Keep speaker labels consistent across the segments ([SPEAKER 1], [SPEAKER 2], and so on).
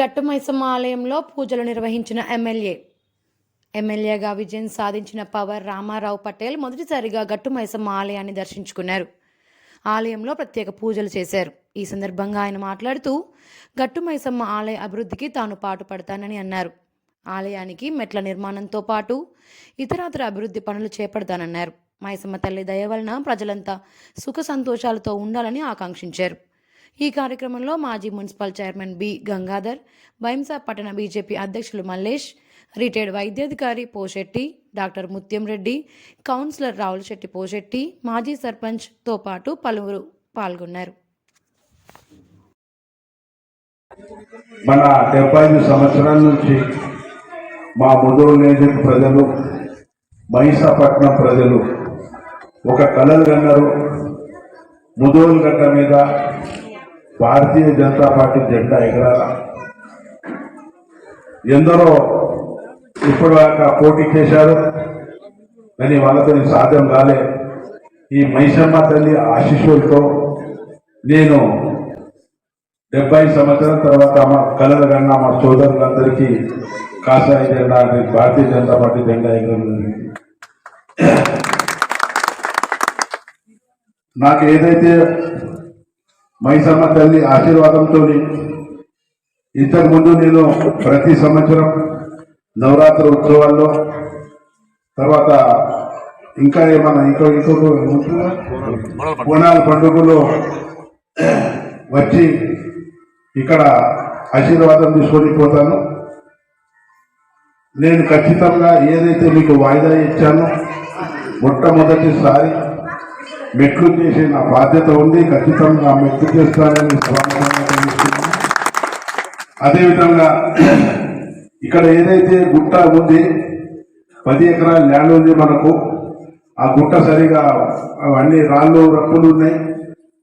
[SPEAKER 1] గట్టుమైసమ్మ ఆలయంలో పూజలు నిర్వహించిన ఎమ్మెల్యే. ఎమ్మెల్యేగా విజయం సాధించిన పవర్ రామారావు పటేల్ మొదటిసారిగా గట్టుమైసమ్మ ఆలయాన్ని దర్శించుకున్నారు. ఆలయంలో ప్రత్యేక పూజలు చేశారు. ఈ సందర్భంగా ఆయన మాట్లాడుతూ గట్టుమైసమ్మ ఆలయ అభివృద్ధికి తాను పాటుపడతానని అన్నారు. ఆలయానికి మెట్ల నిర్మాణంతో పాటు ఇతరాతర అభివృద్ధి పనులు చేపడతానన్నారు. మైసమ్మ తల్లి దయ వలన ప్రజలంతా సుఖ సంతోషాలతో ఉండాలని ఆకాంక్షించారు. ఈ కార్యక్రమంలో మాజీ municipal chairman B Gangadhar Bhainsa పట్టణ బీజేపీ అధ్యక్షులు మల్లేష్ రిటైర్డ్ వైద్యాధికారి పోషెట్టి డాక్టర్ ముత్యం రెడ్డి కౌన్సిలర్ రావులశెట్టి పోషెట్టి మాజీ సర్పంచ్తో పాటు పలువురు పాల్గొన్నారు.
[SPEAKER 2] మన డెబ్బై ఐదు సంవత్సరాల నుంచి మా ముదూరు నియోజక ప్రజలు మహిషాపట్నం ప్రజలు. ఒక కలలు కన్నారు. ముదూరు గడ్డ మీద భారతీయ జనతా పార్టీ జెండా ఎగరాల? ఎందరో ఇప్పటిదాకా పోటీ చేశారు కానీ వాళ్ళతో సాధ్యం కాలే. ఈ మైసమ్మ తల్లి ఆశీస్సులతో నేను డెబ్బై సంవత్సరం తర్వాత మా కలల కన్నా మా సోదరులందరికీ కాషాయ జెండా అంటే భారతీయ జనతా పార్టీ జెండా ఎగరనుంది నాకు ఏదైతే మైసమ్మ తల్లి ఆశీర్వాదంతో ఇంతకుముందు నేను ప్రతి సంవత్సరం నవరాత్రి ఉత్సవాల్లో తర్వాత ఇంకా ఏమన్నా ఇంకో ఇంకొక ఉంటుందా? బోనాల పండుగలో వచ్చి ఇక్కడ ఆశీర్వాదం తీసుకొని పోతాను నేను ఖచ్చితంగా ఏదైతే మీకు వాయిదా ఇచ్చానో మొట్టమొదటిసారి మెట్లు చేసే నా బాధ్యత ఉంది ఖచ్చితంగా మెట్లు చేస్తానని అదేవిధంగా ఇక్కడ ఏదైతే గుట్ట ఉంది పది ఎకరాల ల్యాండ్ ఉంది మనకు ఆ గుట్ట సరిగా అవన్నీ రాళ్ళు రప్పులు ఉన్నాయి.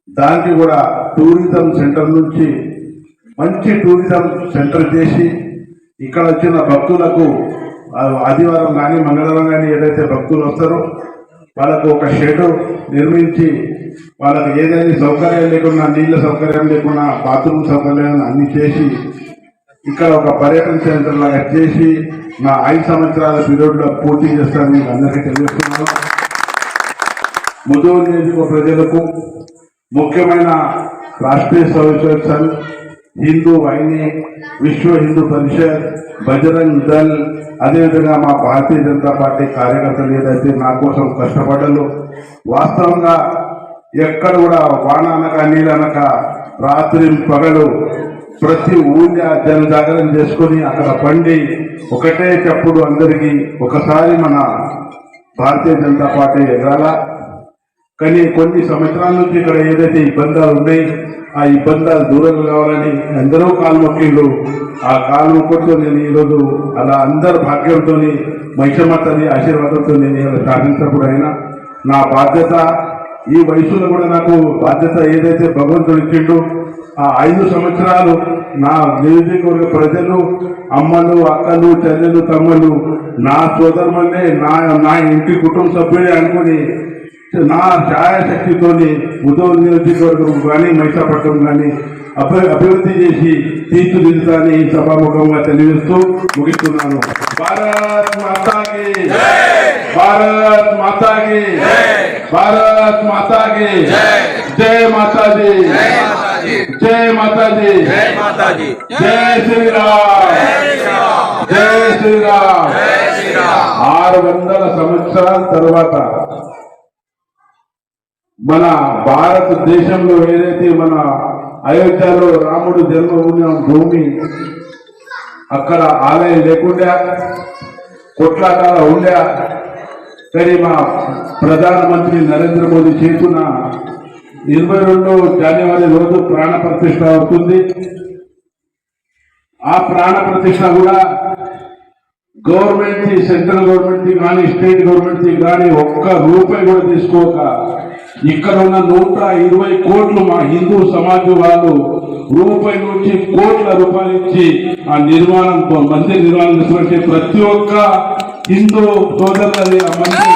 [SPEAKER 2] దానికి కూడా టూరిజం సెంటర్ నుంచి మంచి టూరిజం సెంటర్ చేసి ఇక్కడ వచ్చిన భక్తులకు ఆదివారం కానీ మంగళవారం కానీ ఏదైతే భక్తులు వస్తారో వాళ్ళకు ఒక షెడ్ నిర్మించి వాళ్ళకి ఏదైనా సౌకర్యం లేకుండా నీళ్ళ సౌకర్యం లేకుండా బాత్రూమ్ సౌకర్యం అన్ని చేసి ఇక్కడ ఒక పర్యటన సెంటర్ లాగా చేసి నా ఐదు సంవత్సరాల పీరియడ్లో పూర్తి చేస్తానని మీకు అందరికీ తెలియజేస్తున్నాను. ముదూరు నియోజక ప్రజలకు ముఖ్యమైన రాష్ట్రీయ సమావేశాలు హిందూ వాహిని విశ్వ హిందూ పరిషత్ బజరంగ్ దళ్ అదేవిధంగా మా భారతీయ జనతా పార్టీ కార్యకర్తలు ఏదైతే నా కోసం కష్టపడ్డలు వాస్తవంగా ఎక్కడ కూడా వాన అనక నీళ్ళనక రాత్రి పగలు ప్రతి ఊళ్ళో జనజాగరణ చేసుకొని అక్కడ పండి ఒకటే చెప్పుడు అందరికీ ఒకసారి మన భారతీయ జనతా పార్టీ ఎగరాల? కానీ కొన్ని సంవత్సరాల నుంచి ఇక్కడ ఏదైతే ఇబ్బందులు ఉన్నాయి ఆ ఇబ్బందాలు దూరం కావాలని ఎందరో కాలు ఆ కాలు మొక్కతో నేను ఈరోజు అలా అందరి భాగ్యంతో మైషమ్మ ఆశీర్వాదంతో నేను ఇలా సాధించినప్పుడు అయినా నా బాధ్యత ఈ వయసులో కూడా నాకు బాధ్యత ఏదైతే భగవంతుడు ఇచ్చిండు ఆ ఐదు సంవత్సరాలు నా నియోజకవర్గ ప్రజలు అమ్మలు అక్కలు చెల్లెలు తమ్ముళ్ళు నా సోదరుమల్లే నా నా ఇంటి కుటుంబ సభ్యులే అనుకుని నా ఛాయాశక్తితోని ఉదయం నియోజకవర్గం కానీ మైసాపట్నం కానీ అభి అభివృద్ధి చేసి తీర్చిదిద్దుతాని సభాముఖంగా తెలియజేస్తూ ముగిస్తున్నాను. భారత్ మాతాకి భారత్ మాతాకి భారత్ మాతాకి జై! మాతాజీ! జై మాతాజీ!
[SPEAKER 3] జై మాతాజీ!
[SPEAKER 2] జై శ్రీరామ్! జై శ్రీరామ్! ఆరు వందల సంవత్సరాల తర్వాత మన భారతదేశంలో ఏదైతే మన అయోధ్యలో రాముడు జన్మభూమి భూమి అక్కడ ఆలయం లేకుండా కొట్లాటాల ఉండే కానీ మా ప్రధానమంత్రి నరేంద్ర మోదీ చేసిన ఇరవై రెండు జనవరి రోజు ప్రాణ ప్రతిష్ట అవుతుంది. ఆ ప్రాణ ప్రతిష్ట కూడా గవర్నమెంట్ సెంట్రల్ గవర్నమెంట్ కానీ స్టేట్ గవర్నమెంట్ కానీ ఒక్క రూపాయి కూడా తీసుకోక ఇక్కడ ఉన్న నూట ఇరవై కోట్లు మా హిందూ సమాజ వాళ్ళు రూపాయి నుంచి కోట్ల రూపాయలు ఇచ్చి ఆ నిర్మాణం మందిర నిర్మాణం చేసినట్టు ప్రతి ఒక్క హిందూ సోదరులని ఆ మందిర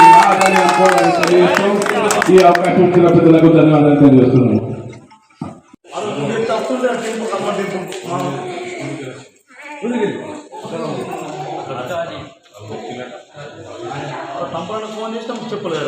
[SPEAKER 2] ఈ అవకాశం ఇచ్చిన పెద్దలకు ధన్యవాదాలు తెలియజేస్తున్నాను
[SPEAKER 3] చెప్పలేదు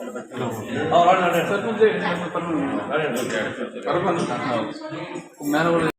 [SPEAKER 3] సూపర్
[SPEAKER 4] అయిపోయింది మేనగోళ్ళు